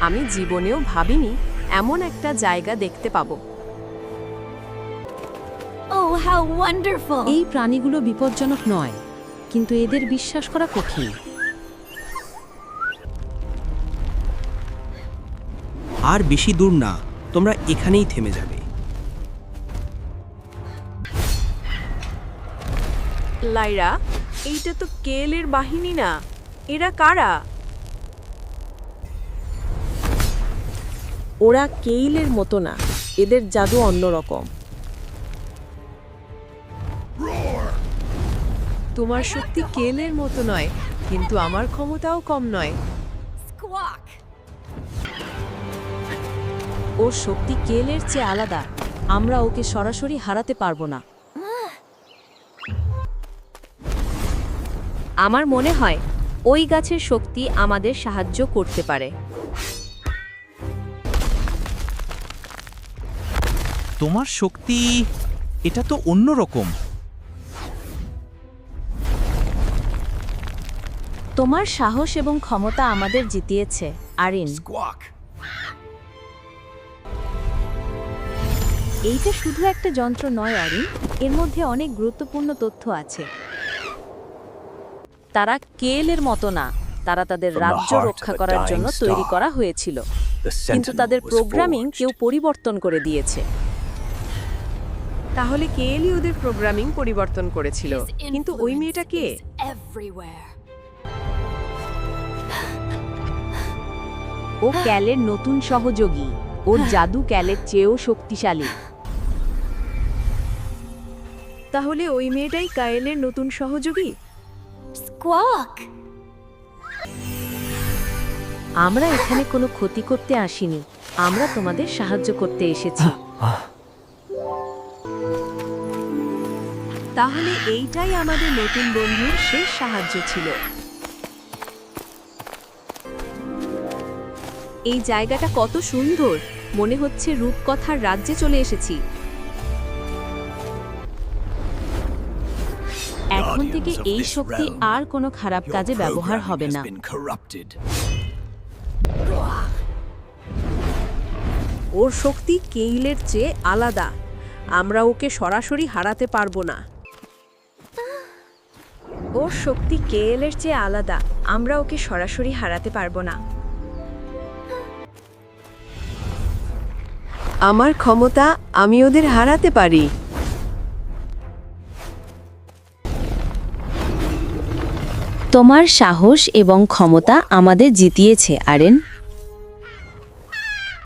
আমি জীবনেও ভাবিনি এমন একটা জায়গা দেখতে পাবো। Oh, এই প্রাণীগুলো বিপজ্জনক নয় কিন্তু এদের বিশ্বাস করা কঠিন। আর বেশি দূর না তোমরা এখানেই থেমে যাবে। লাইরা এইটা তো কেলের বাহিনী না। এরা কারা? ওরা কেইলের মতো না এদের জাদু অন্যরকম তোমার শক্তি কেলের মতো নয় কিন্তু আমার ক্ষমতাও কম নয়! ওর শক্তি কেলের চেয়ে আলাদা আমরা ওকে সরাসরি হারাতে পারব না। আমার মনে হয় ওই গাছের শক্তি আমাদের সাহায্য করতে পারে। তোমার শক্তি এটা তো অন্যরকম তোমার সাহস এবং ক্ষমতা আমাদের জিতিয়েছে আরিন। এইটা শুধু একটা যন্ত্র নয় আরিন। এর মধ্যে অনেক গুরুত্বপূর্ণ তথ্য আছে। তারা কেলের মতো না তারা তাদের রাজ্য রক্ষা করার জন্য তৈরি করা হয়েছিল। কিন্তু তাদের প্রোগ্রামিং কেউ পরিবর্তন করে দিয়েছে। তাহলে কেলই ওদের প্রোগ্রামিং পরিবর্তন করেছিল? কিন্তু ওই মেয়েটা কে? ও ক্যালের নতুন সহযোগী। ওর জাদু ক্যালের চেয়েও শক্তিশালী। তাহলে ওই মেয়েটাই কায়েলের নতুন সহযোগী! আমরা এখানে কোনো ক্ষতি করতে আসিনি। আমরা তোমাদের সাহায্য করতে এসেছি। তাহলে এইটাই আমাদের নতুন বন্ধুর শেষ সাহায্য ছিল। এই জায়গাটা কত সুন্দর! মনে হচ্ছে রূপকথার রাজ্যে চলে এসেছি। এখন থেকে এই শক্তি আর কোনো খারাপ কাজে ব্যবহার হবে না। ওর শক্তি কেইলের চেয়ে আলাদা। আমরা ওকে সরাসরি হারাতে পারব না। ওর শক্তি কেএলের চেয়ে আলাদা। আমরা ওকে সরাসরি হারাতে পারব না। আমার ক্ষমতা আমি ওদের হারাতে পারি। তোমার সাহস এবং ক্ষমতা আমাদের জিতিয়েছে, আরেন।